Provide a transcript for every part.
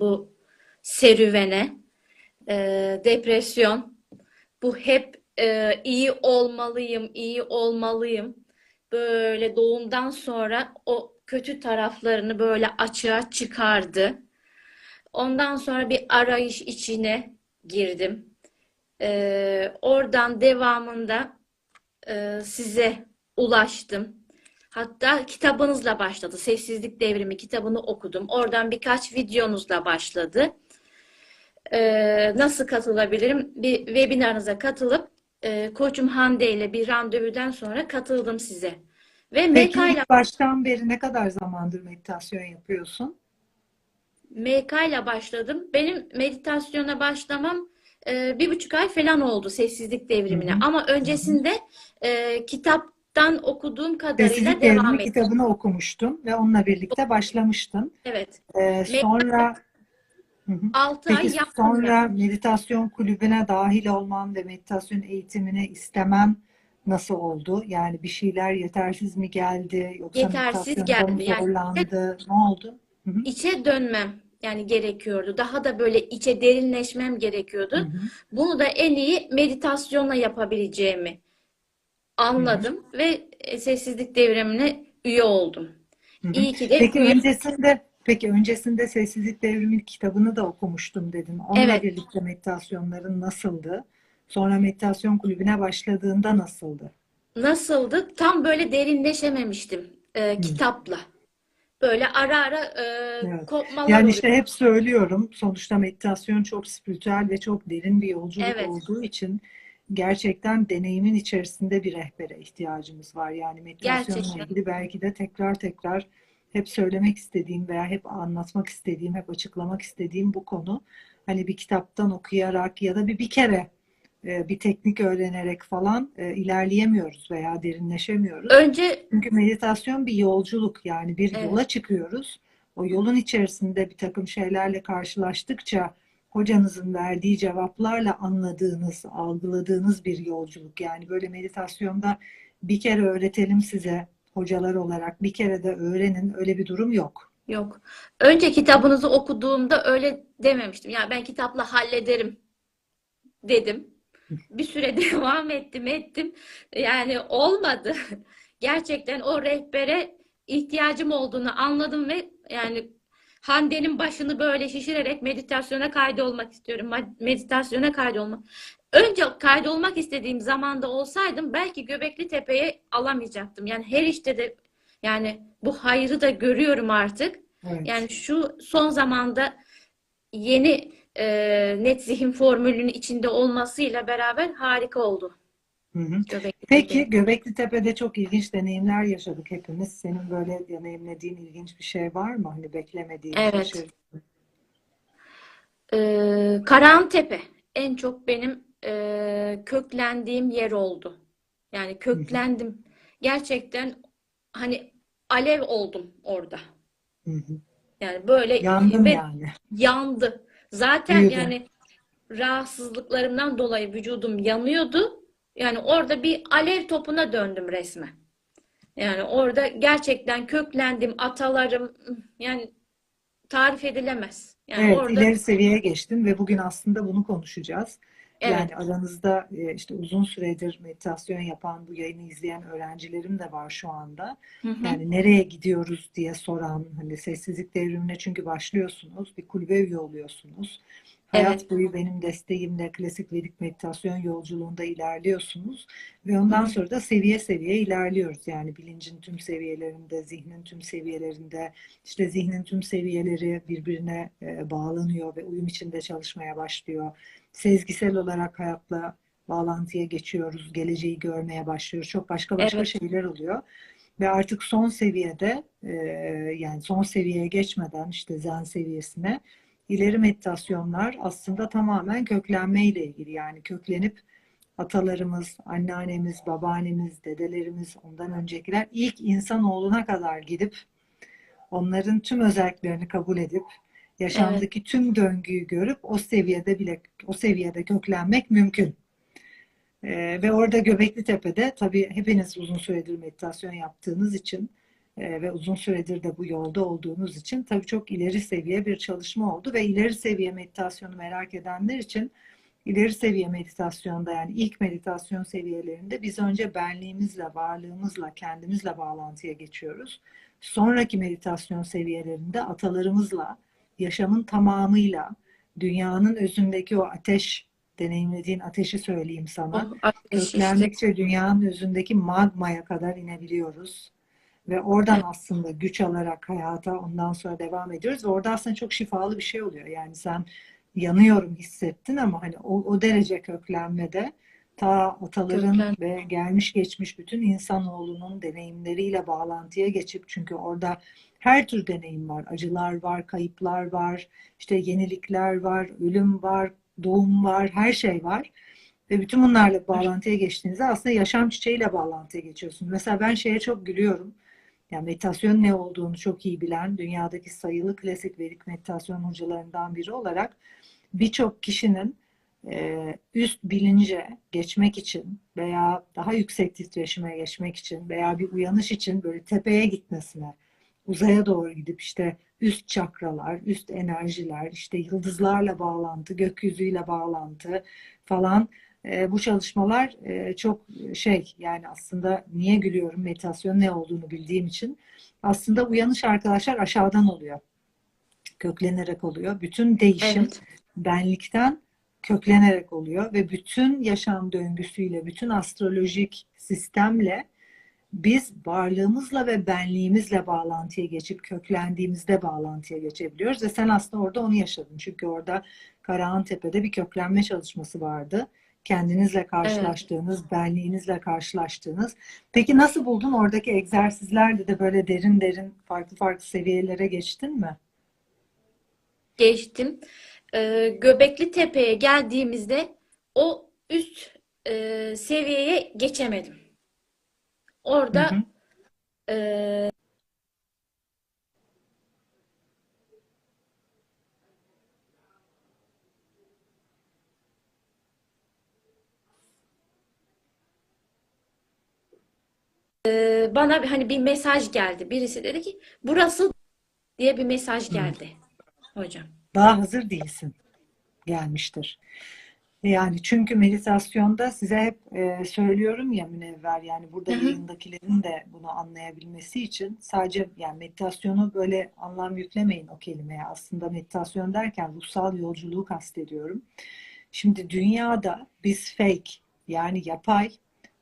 bu serüvene. E, depresyon. Bu hep e, iyi olmalıyım, iyi olmalıyım. Böyle doğumdan sonra o kötü taraflarını böyle açığa çıkardı. Ondan sonra bir arayış içine girdim. E, oradan devamında e, size ulaştım. Hatta kitabınızla başladı. Sessizlik Devrimi kitabını okudum. Oradan birkaç videonuzla başladı. Ee, nasıl katılabilirim? Bir webinarınıza katılıp e, Koçum Hande ile bir randevudan sonra katıldım size. Ve Peki MK ile baştan beri ne kadar zamandır meditasyon yapıyorsun? MK ile başladım. Benim meditasyona başlamam e, bir buçuk ay falan oldu sessizlik devrimine. Hı hı. Ama öncesinde e, kitaptan okuduğum kadarıyla devam ettim. kitabını okumuştun ve onunla birlikte başlamıştın. Evet. Ee, sonra Hı hı. 6 ay Peki yaptım ben. sonra meditasyon kulübüne dahil olman ve meditasyon eğitimini istemen nasıl oldu? Yani bir şeyler yetersiz mi geldi yoksa Yetersiz geldi. Yani? Ne oldu? Hı hı. içe dönmem yani gerekiyordu. Daha da böyle içe derinleşmem Hı gerekiyordu. hı. Bunu da en iyi meditasyonla yapabileceğimi Anladım ve e, sessizlik devrimine üye oldum. Hı hı. İyi ki de Peki üye. öncesinde peki öncesinde Sessizlik Devrimi kitabını da okumuştum dedin. Onunla Evet. birlikte meditasyonların nasıldı? Sonra meditasyon kulübüne başladığında nasıldı? Nasıldı? Tam böyle derinleşememiştim e, kitapla. Böyle ara ara e, Evet. kopmalar Yani oluyor. işte hep söylüyorum. Sonuçta meditasyon çok spiritüel ve çok derin bir yolculuk Evet. olduğu için gerçekten deneyimin içerisinde bir rehbere ihtiyacımız var. Yani meditasyonla Gerçekten. ilgili belki de tekrar tekrar hep söylemek istediğim veya hep anlatmak istediğim, hep açıklamak istediğim bu konu. Hani bir kitaptan okuyarak ya da bir bir kere e, bir teknik öğrenerek falan e, ilerleyemiyoruz veya derinleşemiyoruz. Önce Çünkü meditasyon bir yolculuk yani bir evet. yola çıkıyoruz. O yolun içerisinde bir takım şeylerle karşılaştıkça hocanızın verdiği cevaplarla anladığınız, algıladığınız bir yolculuk. Yani böyle meditasyonda bir kere öğretelim size hocalar olarak bir kere de öğrenin öyle bir durum yok. Yok. Önce kitabınızı okuduğumda öyle dememiştim. Ya ben kitapla hallederim dedim. Bir süre devam ettim ettim. Yani olmadı. Gerçekten o rehbere ihtiyacım olduğunu anladım ve yani Hande'nin başını böyle şişirerek meditasyona kaydolmak istiyorum. Meditasyona kaydolmak. Önce kaydolmak istediğim zamanda olsaydım belki Göbekli Tepe'ye alamayacaktım. Yani her işte de yani bu hayrı da görüyorum artık. Evet. Yani şu son zamanda yeni e, net zihin formülünün içinde olmasıyla beraber harika oldu Hı hı. Göbekli Peki Tepe. Göbekli Tepe'de çok ilginç deneyimler yaşadık hepimiz. Senin böyle deneyimlediğin ilginç bir şey var mı? Hani beklemediğin, Evet. şaşırdığın. Ee, Karahantepe en çok benim e, köklendiğim yer oldu. Yani Hı hı. köklendim. Gerçekten hani alev oldum orada. Hı hı. Yani böyle Yandın ve yani. yandı. Zaten Büyüdü. yani rahatsızlıklarımdan dolayı vücudum yanıyordu. Yani orada bir alev topuna döndüm resmen. Yani orada gerçekten köklendim, atalarım yani tarif edilemez. Yani Evet, orada ileri seviyeye geçtin ve bugün aslında bunu konuşacağız. evet, Yani aranızda e, işte uzun süredir meditasyon yapan, bu yayını izleyen öğrencilerim de var şu anda. hı hı, Yani nereye gidiyoruz diye soran, hani sessizlik devrimine çünkü başlıyorsunuz, bir kulübe üye oluyorsunuz. Evet, Hayat boyu benim desteğimle klasik Vedik meditasyon yolculuğunda ilerliyorsunuz ve ondan sonra da seviye seviye ilerliyoruz. Yani bilincin tüm seviyelerinde, zihnin tüm seviyelerinde, işte zihnin tüm seviyeleri birbirine e, bağlanıyor ve uyum içinde çalışmaya başlıyor. Sezgisel olarak hayatla bağlantıya geçiyoruz, geleceği görmeye başlıyoruz. Çok başka başka evet, şeyler oluyor. Ve artık son seviyede e, yani son seviyeye geçmeden işte zen seviyesine ileri meditasyonlar aslında tamamen köklenme ile ilgili. Yani köklenip atalarımız, anneannemiz, babaannemiz, dedelerimiz, ondan öncekiler ilk insanoğluna kadar gidip onların tüm özelliklerini kabul edip evet, yaşamdaki tüm döngüyü görüp o seviyede bile o seviyede köklenmek mümkün. Ee, ve orada Göbekli Tepe'de tabii hepiniz uzun süredir meditasyon yaptığınız için e, ve uzun süredir de bu yolda olduğumuz için tabii çok ileri seviye bir çalışma oldu ve ileri seviye meditasyonu merak edenler için ileri seviye meditasyonda yani ilk meditasyon seviyelerinde biz önce benliğimizle, varlığımızla, kendimizle bağlantıya geçiyoruz. Sonraki meditasyon seviyelerinde atalarımızla, yaşamın tamamıyla, dünyanın özündeki o ateş, deneyimlediğin ateşi söyleyeyim sana. Oh. Köklendikçe dünyanın özündeki magmaya kadar inebiliyoruz. Ve oradan aslında güç alarak hayata ondan sonra devam ediyoruz. Ve orada aslında çok şifalı bir şey oluyor. Yani sen yanıyorum hissettin ama hani o, o derece köklenmede ta ataların Köklen. ve gelmiş geçmiş bütün insanoğlunun deneyimleriyle bağlantıya geçip çünkü orada her tür deneyim var. Acılar var, kayıplar var, işte yenilikler var, ölüm var, doğum var, her şey var. Ve bütün bunlarla bağlantıya geçtiğinizde aslında yaşam çiçeğiyle bağlantıya geçiyorsunuz. Mesela ben şeye çok gülüyorum. Yani meditasyon ne olduğunu çok iyi bilen, dünyadaki sayılı klasik Vedik meditasyon hocalarından biri olarak birçok kişinin e, üst bilince geçmek için veya daha yüksek titreşime geçmek için veya bir uyanış için böyle tepeye gitmesine, uzaya doğru gidip işte üst çakralar, üst enerjiler, işte yıldızlarla bağlantı, gökyüzüyle bağlantı falan e, bu çalışmalar e, çok şey yani aslında niye gülüyorum meditasyon ne olduğunu bildiğim için aslında uyanış arkadaşlar aşağıdan oluyor. Köklenerek oluyor. Bütün değişim Evet. benlikten köklenerek oluyor ve bütün yaşam döngüsüyle, bütün astrolojik sistemle biz varlığımızla ve benliğimizle bağlantıya geçip köklendiğimizde bağlantıya geçebiliyoruz ve sen aslında orada onu yaşadın. Çünkü orada Karahantepe'de bir köklenme çalışması vardı. Kendinizle karşılaştığınız, benliğinizle karşılaştığınız. Peki nasıl buldun? Oradaki egzersizlerde de böyle derin derin farklı farklı seviyelere geçtin mi? Geçtim. Ee, Göbekli Tepe'ye geldiğimizde o üst e, seviyeye geçemedim. Hı Orada hı. e, e, bana hani bir mesaj geldi. Birisi dedi ki burası diye bir mesaj Hı. geldi hocam. Daha hazır değilsin. Gelmiştir. Yani çünkü meditasyonda size hep e, söylüyorum ya Münevver yani burada Hı hı. yayındakilerin de bunu anlayabilmesi için sadece yani meditasyonu böyle anlam yüklemeyin o kelimeye. Aslında meditasyon derken ruhsal yolculuğu kastediyorum. Şimdi dünyada biz fake yani yapay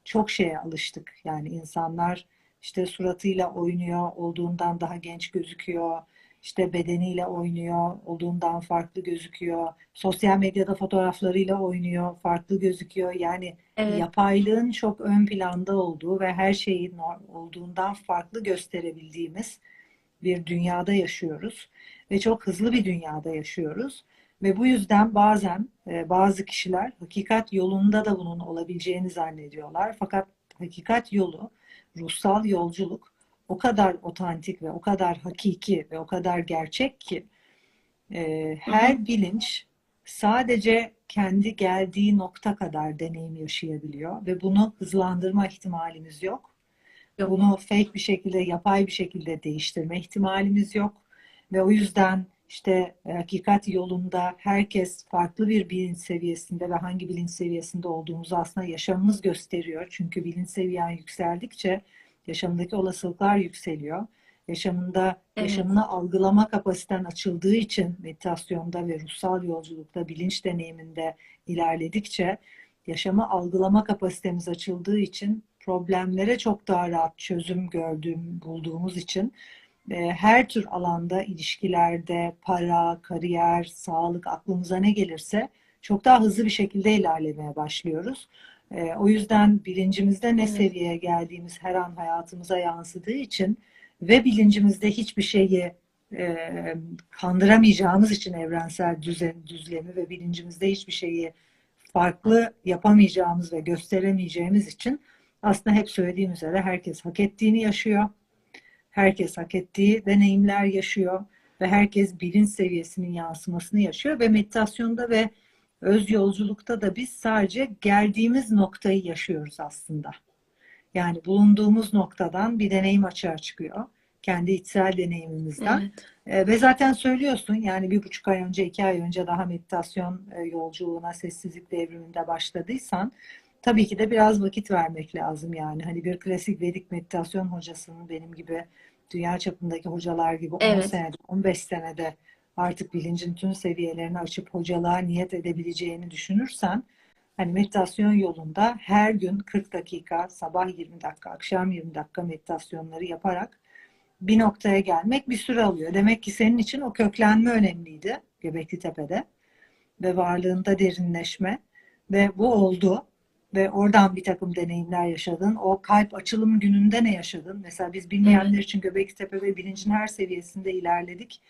çok şeye alıştık. Yani insanlar işte suratıyla oynuyor, olduğundan daha genç gözüküyor. İşte bedeniyle oynuyor, olduğundan farklı gözüküyor. Sosyal medyada fotoğraflarıyla oynuyor, farklı gözüküyor. Yani Evet. yapaylığın çok ön planda olduğu ve her şeyi olduğundan farklı gösterebildiğimiz bir dünyada yaşıyoruz. Ve çok hızlı bir dünyada yaşıyoruz. Ve bu yüzden bazen e, bazı kişiler hakikat yolunda da bunun olabileceğini zannediyorlar. Fakat hakikat yolu, ruhsal yolculuk o kadar otantik ve o kadar hakiki ve o kadar gerçek ki e, her bilinç sadece kendi geldiği nokta kadar deneyim yaşayabiliyor ve bunu hızlandırma ihtimalimiz yok. Yok. Bunu fake bir şekilde, yapay bir şekilde değiştirme ihtimalimiz yok. Ve o yüzden işte e, hakikat yolunda herkes farklı bir bilinç seviyesinde ve hangi bilinç seviyesinde olduğumuzu aslında yaşamımız gösteriyor. Çünkü bilinç seviyen yükseldikçe yaşamındaki olasılıklar yükseliyor. Yaşamında, Evet. yaşamını algılama kapasiten açıldığı için meditasyonda ve ruhsal yolculukta, bilinç deneyiminde ilerledikçe yaşamı algılama kapasitemiz açıldığı için problemlere çok daha rahat çözüm gördüğüm, bulduğumuz için her tür alanda, ilişkilerde, para, kariyer, sağlık, aklımıza ne gelirse çok daha hızlı bir şekilde ilerlemeye başlıyoruz. E, o yüzden bilincimizde ne seviyeye geldiğimiz her an hayatımıza yansıdığı için ve bilincimizde hiçbir şeyi e, kandıramayacağımız için evrensel düzen, düzlemi ve bilincimizde hiçbir şeyi farklı yapamayacağımız ve gösteremeyeceğimiz için aslında hep söylediğim üzere herkes hak ettiğini yaşıyor. Herkes hak ettiği deneyimler yaşıyor ve herkes bilinç seviyesinin yansımasını yaşıyor ve meditasyonda ve öz yolculukta da biz sadece geldiğimiz noktayı yaşıyoruz aslında. Yani bulunduğumuz noktadan bir deneyim açığa çıkıyor. kendi içsel deneyimimizden. Evet. E, ve zaten söylüyorsun yani bir buçuk ay önce, iki ay önce daha meditasyon e, yolculuğuna sessizlik devriminde başladıysan tabii ki de biraz vakit vermek lazım yani. Hani bir klasik Vedik meditasyon hocasının benim gibi dünya çapındaki hocalar gibi 10 Evet. senede, 15 senede artık bilincin tüm seviyelerini açıp hocalığa niyet edebileceğini düşünürsen hani meditasyon yolunda her gün 40 dakika, sabah 20 dakika, akşam 20 dakika meditasyonları yaparak bir noktaya gelmek bir süre alıyor. Demek ki senin için o köklenme önemliydi Göbekli Tepe'de ve varlığında derinleşme ve bu oldu ve oradan bir takım deneyimler yaşadın. O kalp açılım gününde ne yaşadın? Mesela biz bilmeyenler için Göbekli Tepe ve bilincin her seviyesinde ilerledik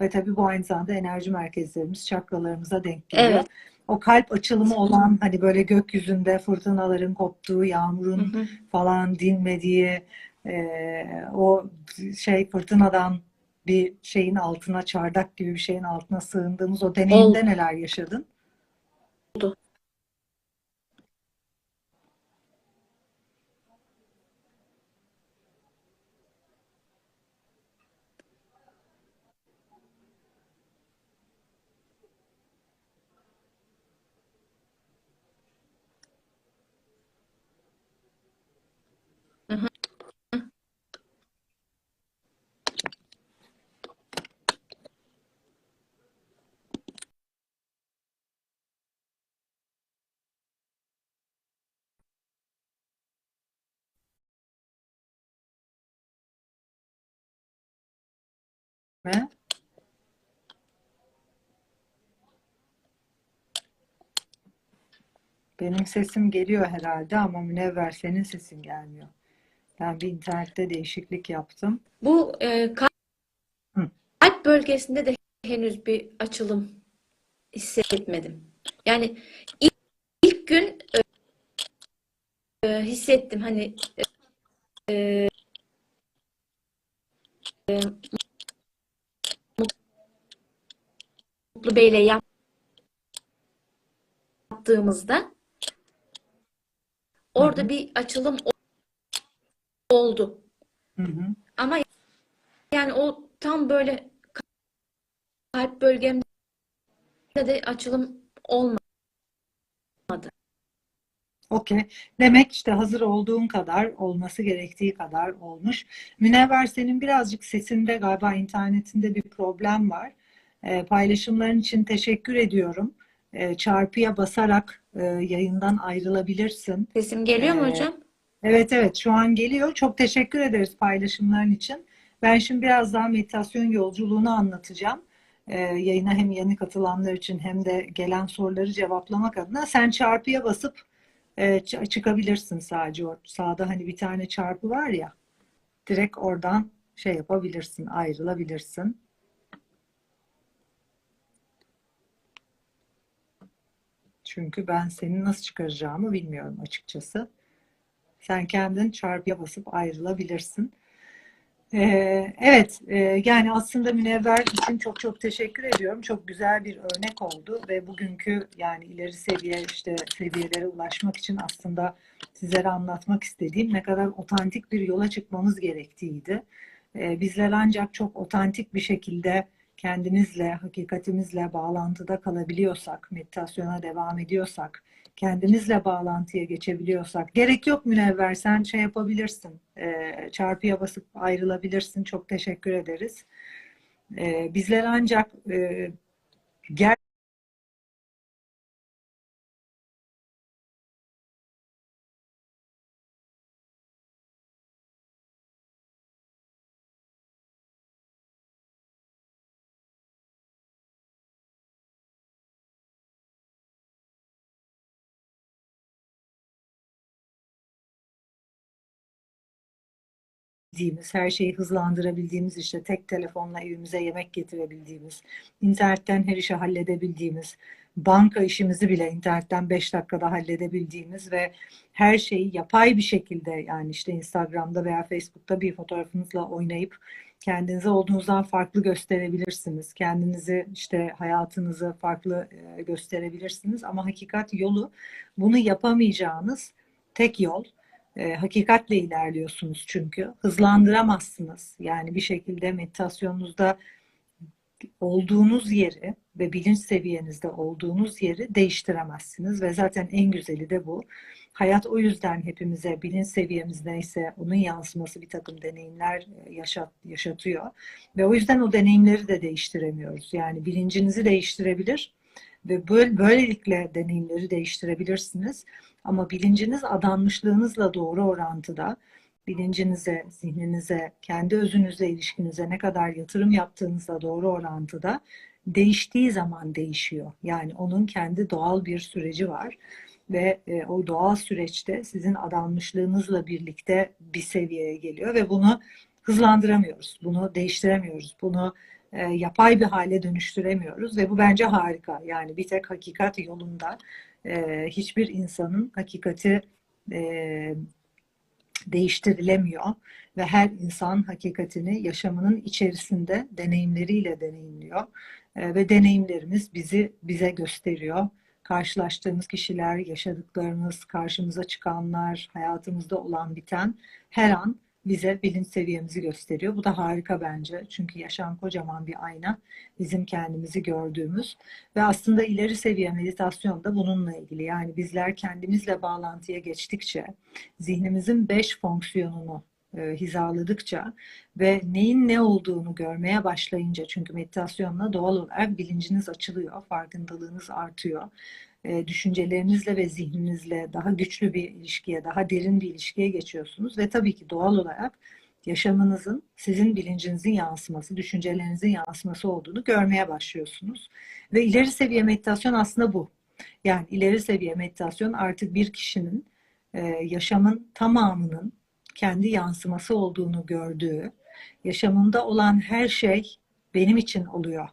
ve tabii bu aynı zamanda enerji merkezlerimiz, çakralarımıza denk geliyor. Evet. O kalp açılımı olan hani böyle gökyüzünde fırtınaların koptuğu, yağmurun Hı hı. falan dinmediği e, o şey fırtınadan bir şeyin altına çardak gibi bir şeyin altına sığındığımız o deneyimde neler yaşadın? Oldu. Mi? Benim sesim geliyor herhalde ama Münevver senin sesin gelmiyor. Ben bir internette değişiklik yaptım. Bu e, kalp Hı. kalp bölgesinde de henüz bir açılım hissetmedim. Yani ilk, ilk gün e, e, hissettim hani e, e, Mutlu Bey'le yaptığımızda orada Hı hı. bir açılım oldu. Hı hı. Ama yani o tam böyle kalp bölgemde de açılım olmadı. Okey. Demek işte hazır olduğun kadar, olması gerektiği kadar olmuş. Münevver senin birazcık sesinde galiba internetinde bir problem var. Ee, paylaşımların için teşekkür ediyorum. Ee, çarpıya basarak e, yayından ayrılabilirsin. Sesim geliyor mu Ee, hocam? Evet evet şu an geliyor. Çok teşekkür ederiz paylaşımların için. Ben şimdi biraz daha meditasyon yolculuğunu anlatacağım. Ee, yayına hem yeni katılanlar için hem de gelen soruları cevaplamak adına. Sen çarpıya basıp e, çıkabilirsin sadece. Sağda hani bir tane çarpı var ya. Direkt oradan şey yapabilirsin, ayrılabilirsin. Çünkü ben seni nasıl çıkaracağımı bilmiyorum açıkçası. Sen kendin çarpıya basıp ayrılabilirsin. Ee, evet, e, yani aslında Münevver için çok çok teşekkür ediyorum. Çok güzel bir örnek oldu ve bugünkü yani ileri seviye işte seviyelere ulaşmak için aslında sizlere anlatmak istediğim ne kadar otantik bir yola çıkmamız gerektiğiydi. Ee, bizler ancak çok otantik bir şekilde kendimizle, hakikatimizle bağlantıda kalabiliyorsak, meditasyona devam ediyorsak, kendimizle bağlantıya geçebiliyorsak, gerek yok Münevver sen şey yapabilirsin, e, çarpıya basıp ayrılabilirsin. Çok teşekkür ederiz. E, bizler ancak e, ger bildiğimiz, her şeyi hızlandırabildiğimiz, işte tek telefonla evimize yemek getirebildiğimiz, internetten her işi halledebildiğimiz, banka işimizi bile internetten 5 dakikada halledebildiğimiz ve her şeyi yapay bir şekilde yani işte Instagram'da veya Facebook'ta bir fotoğrafınızla oynayıp kendinizi olduğunuzdan farklı gösterebilirsiniz. Kendinizi işte hayatınızı farklı e, gösterebilirsiniz ama hakikat yolu bunu yapamayacağınız tek yol E, hakikatle ilerliyorsunuz çünkü. Hızlandıramazsınız. Yani bir şekilde meditasyonunuzda olduğunuz yeri ve bilinç seviyenizde olduğunuz yeri değiştiremezsiniz ve zaten en güzeli de bu. Hayat o yüzden hepimize bilinç seviyemiz neyse onun yansıması bir takım deneyimler e, yaşat, yaşatıyor ve o yüzden o deneyimleri de değiştiremiyoruz. Yani bilincinizi değiştirebilir ve böyle, böylelikle deneyimleri değiştirebilirsiniz ama bilinciniz adanmışlığınızla doğru orantıda bilincinize, zihninize, kendi özünüzle ilişkinize ne kadar yatırım yaptığınızla doğru orantıda değiştiği zaman değişiyor. Yani onun kendi doğal bir süreci var ve e, o doğal süreçte sizin adanmışlığınızla birlikte bir seviyeye geliyor ve bunu hızlandıramıyoruz. Bunu değiştiremiyoruz. Bunu e, yapay bir hale dönüştüremiyoruz ve bu bence harika. Yani bir tek hakikat yolunda e, hiçbir insanın hakikati e, değiştirilemiyor ve her insan hakikatini yaşamının içerisinde deneyimleriyle deneyimliyor e, ve deneyimlerimiz bizi bize gösteriyor. Karşılaştığımız kişiler, yaşadıklarımız, karşımıza çıkanlar, hayatımızda olan biten her an bize bilinç seviyemizi gösteriyor. Bu da harika bence. Çünkü yaşam kocaman bir ayna. Bizim kendimizi gördüğümüz ve aslında ileri seviye meditasyon da bununla ilgili. Yani bizler kendimizle bağlantıya geçtikçe zihnimizin beş fonksiyonunu e, hizaladıkça ve neyin ne olduğunu görmeye başlayınca çünkü meditasyonla doğal olarak bilinciniz açılıyor, farkındalığınız artıyor. E, düşüncelerinizle ve zihninizle daha güçlü bir ilişkiye, daha derin bir ilişkiye geçiyorsunuz ve tabii ki doğal olarak yaşamınızın sizin bilincinizin yansıması, düşüncelerinizin yansıması olduğunu görmeye başlıyorsunuz. Ve ileri seviye meditasyon aslında bu. Yani ileri seviye meditasyon artık bir kişinin e, yaşamın tamamının kendi yansıması olduğunu gördüğü, yaşamında olan her şey benim için oluyor.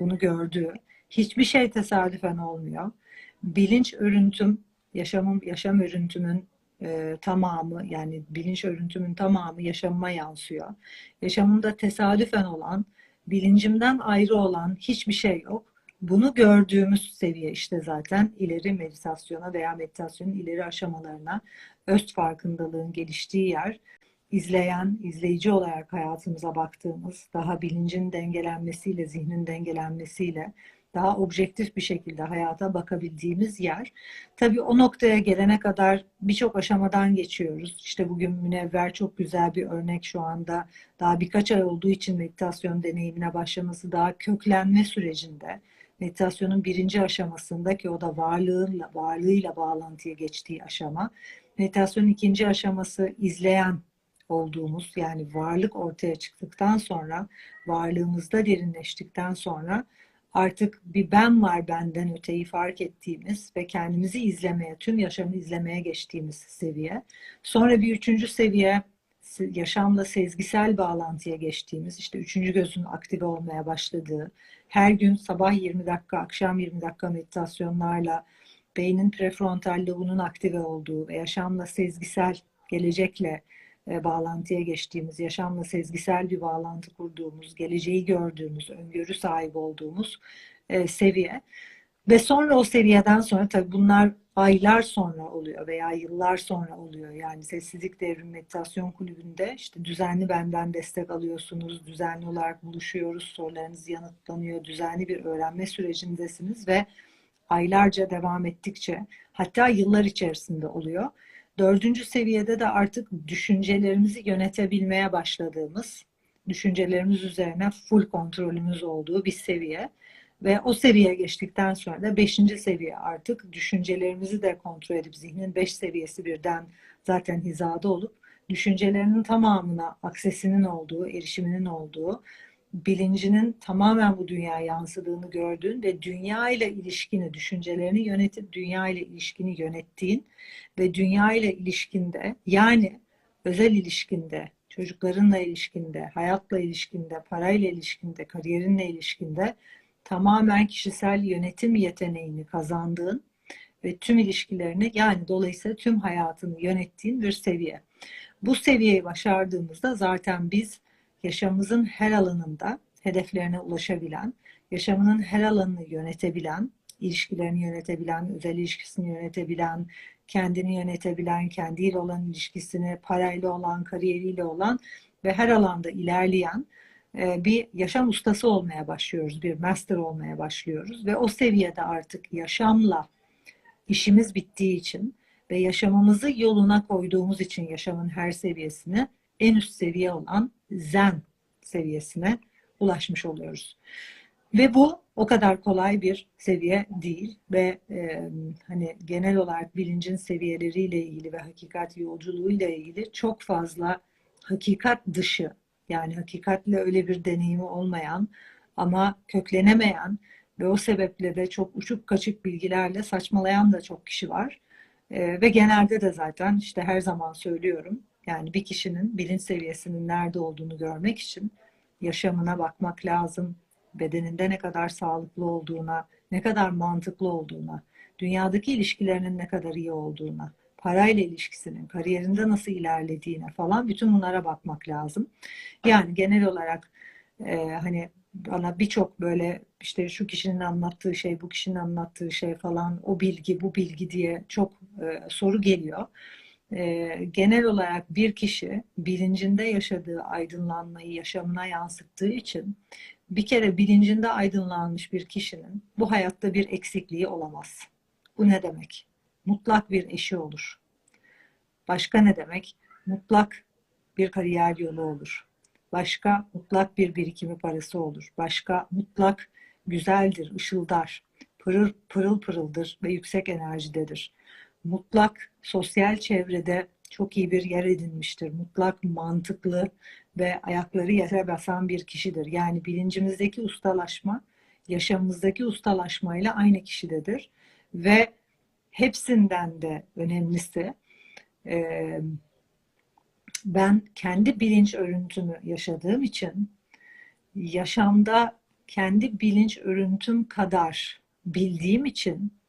Bunu gördüğü, hiçbir şey tesadüfen olmuyor. Bilinç örüntüm, yaşamım, yaşam örüntümün e, tamamı yani bilinç örüntümün tamamı yaşamıma yansıyor. Yaşamımda tesadüfen olan, bilincimden ayrı olan hiçbir şey yok. Bunu gördüğümüz seviye işte zaten ileri meditasyona veya meditasyonun ileri aşamalarına öz farkındalığın geliştiği yer izleyen, izleyici olarak hayatımıza baktığımız, daha bilincin dengelenmesiyle, zihnin dengelenmesiyle daha objektif bir şekilde hayata bakabildiğimiz yer. Tabii o noktaya gelene kadar birçok aşamadan geçiyoruz. İşte bugün Münevver çok güzel bir örnek şu anda. Daha birkaç ay olduğu için meditasyon deneyimine başlaması daha köklenme sürecinde. Meditasyonun birinci aşamasında ki o da varlığıyla, varlığıyla bağlantıya geçtiği aşama. Meditasyonun ikinci aşaması izleyen olduğumuz yani varlık ortaya çıktıktan sonra varlığımızda derinleştikten sonra artık bir ben var benden öteyi fark ettiğimiz ve kendimizi izlemeye, tüm yaşamı izlemeye geçtiğimiz seviye. Sonra bir üçüncü seviye yaşamla sezgisel bağlantıya geçtiğimiz, işte üçüncü gözün aktive olmaya başladığı, her gün sabah 20 dakika, akşam 20 dakika meditasyonlarla beynin prefrontal lobunun aktive olduğu ve yaşamla sezgisel, gelecekle e, bağlantıya geçtiğimiz, yaşamla sezgisel bir bağlantı kurduğumuz, geleceği gördüğümüz, öngörü sahibi olduğumuz e, seviye. Ve sonra o seviyeden sonra tabii bunlar aylar sonra oluyor veya yıllar sonra oluyor. Yani Sessizlik Devrim Meditasyon Kulübü'nde işte düzenli benden destek alıyorsunuz, düzenli olarak buluşuyoruz, sorularınız yanıtlanıyor, düzenli bir öğrenme sürecindesiniz ve aylarca devam ettikçe hatta yıllar içerisinde oluyor. Dördüncü seviyede de artık düşüncelerimizi yönetebilmeye başladığımız, düşüncelerimiz üzerine full kontrolümüz olduğu bir seviye. Ve o seviyeye geçtikten sonra da beşinci seviye artık düşüncelerimizi de kontrol edip zihnin beş seviyesi birden zaten hizada olup düşüncelerinin tamamına aksesinin olduğu, erişiminin olduğu bilincinin tamamen bu dünyaya yansıdığını gördüğün ve dünya ile ilişkini, düşüncelerini yönetip dünya ile ilişkini yönettiğin ve dünya ile ilişkinde yani özel ilişkinde, çocuklarınla ilişkinde, hayatla ilişkinde, parayla ilişkinde, kariyerinle ilişkinde tamamen kişisel yönetim yeteneğini kazandığın ve tüm ilişkilerini yani dolayısıyla tüm hayatını yönettiğin bir seviye. Bu seviyeyi başardığımızda zaten biz yaşamımızın her alanında hedeflerine ulaşabilen, yaşamının her alanını yönetebilen ilişkilerini yönetebilen, özel ilişkisini yönetebilen, kendini yönetebilen, kendiyle olan ilişkisini, parayla olan, kariyeriyle olan ve her alanda ilerleyen e, bir yaşam ustası olmaya başlıyoruz, bir master olmaya başlıyoruz ve o seviyede artık yaşamla işimiz bittiği için ve yaşamımızı yoluna koyduğumuz için yaşamın her seviyesini en üst seviye olan zen seviyesine ulaşmış oluyoruz. Ve bu o kadar kolay bir seviye değil ve e, hani genel olarak bilincin seviyeleriyle ilgili ve hakikat yolculuğuyla ilgili çok fazla hakikat dışı yani hakikatle öyle bir deneyimi olmayan ama köklenemeyen ve o sebeple de çok uçuk kaçık bilgilerle saçmalayan da çok kişi var. E, ve genelde de zaten işte her zaman söylüyorum yani bir kişinin bilinç seviyesinin nerede olduğunu görmek için yaşamına bakmak lazım. Bedeninde ne kadar sağlıklı olduğuna, ne kadar mantıklı olduğuna, dünyadaki ilişkilerinin ne kadar iyi olduğuna, parayla ilişkisinin, kariyerinde nasıl ilerlediğine falan bütün bunlara bakmak lazım. Yani genel olarak e, hani bana birçok böyle işte şu kişinin anlattığı şey, bu kişinin anlattığı şey falan, o bilgi, bu bilgi diye çok e, soru geliyor. E, genel olarak bir kişi bilincinde yaşadığı aydınlanmayı yaşamına yansıttığı için bir kere bilincinde aydınlanmış bir kişinin bu hayatta bir eksikliği olamaz. Bu ne demek? Mutlak bir eşi olur. Başka ne demek? Mutlak bir kariyer yolu olur. Başka mutlak bir birikimi parası olur. Başka mutlak güzeldir, ışıldar, pırıl pırıl pırıldır ve yüksek enerjidedir. Mutlak sosyal çevrede çok iyi bir yer edinmiştir. Mutlak mantıklı ve ayakları yere basan bir kişidir. Yani bilincimizdeki ustalaşma yaşamımızdaki ustalaşmayla aynı kişidedir. Ve hepsinden de önemlisi ben kendi bilinç örüntümü yaşadığım için yaşamda kendi bilinç örüntüm kadar bildiğim için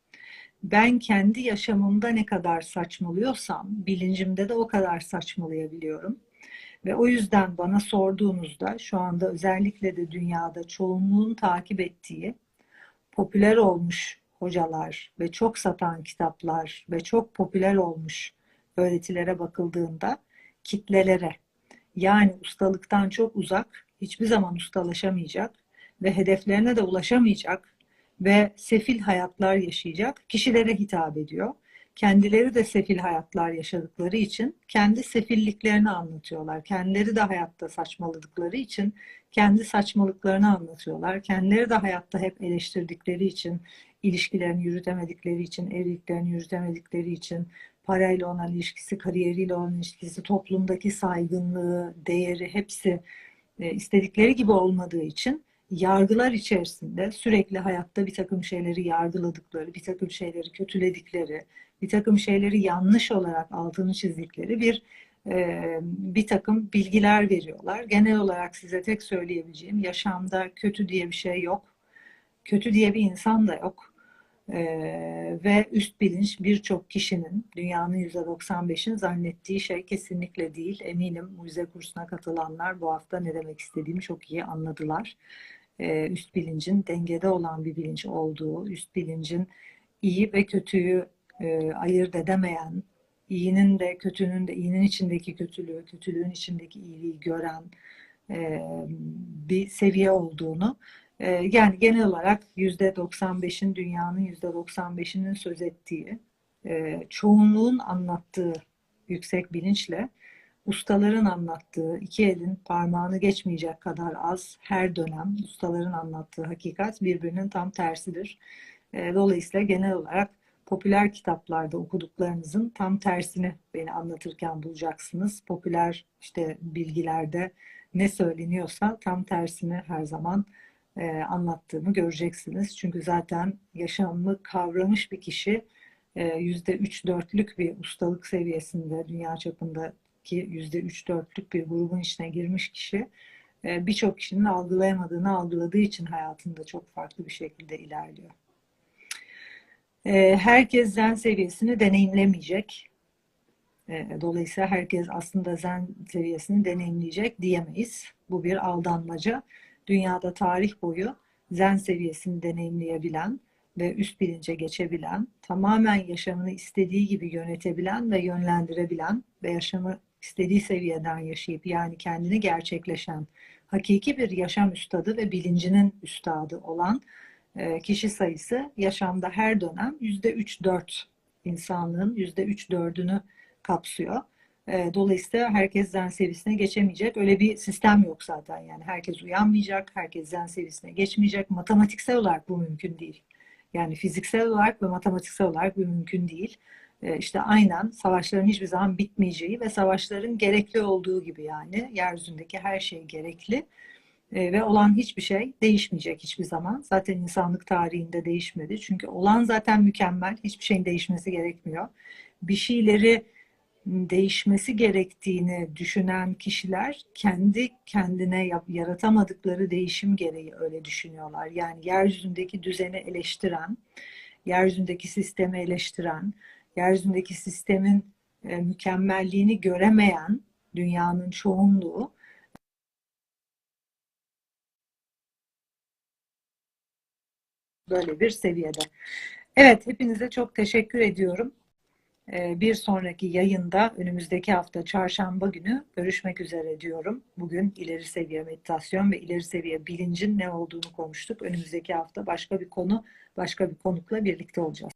ben kendi yaşamımda ne kadar saçmalıyorsam bilincimde de o kadar saçmalayabiliyorum. Ve o yüzden bana sorduğunuzda şu anda özellikle de dünyada çoğunluğun takip ettiği popüler olmuş hocalar ve çok satan kitaplar ve çok popüler olmuş öğretilere bakıldığında kitlelere yani ustalıktan çok uzak, hiçbir zaman ustalaşamayacak ve hedeflerine de ulaşamayacak ve sefil hayatlar yaşayacak kişilere hitap ediyor. Kendileri de sefil hayatlar yaşadıkları için kendi sefilliklerini anlatıyorlar. Kendileri de hayatta saçmaladıkları için kendi saçmalıklarını anlatıyorlar. Kendileri de hayatta hep eleştirdikleri için, ilişkilerini yürütemedikleri için, evliliklerini yürütemedikleri için, parayla olan ilişkisi, kariyeriyle olan ilişkisi, toplumdaki saygınlığı, değeri hepsi e, istedikleri gibi olmadığı için yargılar içerisinde sürekli hayatta bir takım şeyleri yargıladıkları, bir takım şeyleri kötüledikleri, bir takım şeyleri yanlış olarak altını çizdikleri bir e, bir takım bilgiler veriyorlar. Genel olarak size tek söyleyebileceğim yaşamda kötü diye bir şey yok. Kötü diye bir insan da yok. Ee, ve üst bilinç birçok kişinin dünyanın %95'in zannettiği şey kesinlikle değil. Eminim mucize kursuna katılanlar bu hafta ne demek istediğimi çok iyi anladılar. Ee, üst bilincin dengede olan bir bilinç olduğu, üst bilincin iyi ve kötüyü e, ayırt edemeyen, iyinin de kötünün de iyinin içindeki kötülüğü, kötülüğün içindeki iyiliği gören e, bir seviye olduğunu ee, yani genel olarak %95'in dünyanın %95'inin söz ettiği, e, çoğunluğun anlattığı yüksek bilinçle ustaların anlattığı iki elin parmağını geçmeyecek kadar az her dönem ustaların anlattığı hakikat birbirinin tam tersidir. E, dolayısıyla genel olarak popüler kitaplarda okuduklarınızın tam tersini beni anlatırken bulacaksınız. Popüler işte bilgilerde ne söyleniyorsa tam tersini her zaman e, anlattığımı göreceksiniz. Çünkü zaten yaşamı kavramış bir kişi e, yüzde üç dörtlük bir ustalık seviyesinde dünya çapındaki üç dörtlük bir grubun içine girmiş kişi e, birçok kişinin algılayamadığını algıladığı için hayatında çok farklı bir şekilde ilerliyor. Herkes zen seviyesini deneyimlemeyecek. Dolayısıyla herkes aslında zen seviyesini deneyimleyecek diyemeyiz. Bu bir aldanmaca dünyada tarih boyu zen seviyesini deneyimleyebilen ve üst bilince geçebilen, tamamen yaşamını istediği gibi yönetebilen ve yönlendirebilen ve yaşamı istediği seviyeden yaşayıp yani kendini gerçekleşen hakiki bir yaşam üstadı ve bilincinin üstadı olan e, kişi sayısı yaşamda her dönem yüzde üç dört insanlığın yüzde üç dördünü kapsıyor. E, Dolayısıyla herkes zen seviyesine geçemeyecek. Öyle bir sistem yok zaten. Yani herkes uyanmayacak, herkes zen seviyesine geçmeyecek. Matematiksel olarak bu mümkün değil. Yani fiziksel olarak ve matematiksel olarak bu mümkün değil. E, İşte aynen savaşların hiçbir zaman bitmeyeceği ve savaşların gerekli olduğu gibi yani yeryüzündeki her şey gerekli. E, ve olan hiçbir şey değişmeyecek hiçbir zaman. Zaten insanlık tarihinde değişmedi. Çünkü olan zaten mükemmel. Hiçbir şeyin değişmesi gerekmiyor. Bir şeyleri değişmesi gerektiğini düşünen kişiler kendi kendine yaratamadıkları değişim gereği öyle düşünüyorlar. Yani yeryüzündeki düzeni eleştiren, yeryüzündeki sistemi eleştiren, yeryüzündeki sistemin e, mükemmelliğini göremeyen dünyanın çoğunluğu böyle bir seviyede. Evet, hepinize çok teşekkür ediyorum. Ee, Bir sonraki yayında önümüzdeki hafta çarşamba günü görüşmek üzere diyorum. Bugün ileri seviye meditasyon ve ileri seviye bilincin ne olduğunu konuştuk. Önümüzdeki hafta başka bir konu, başka bir konukla birlikte olacağız.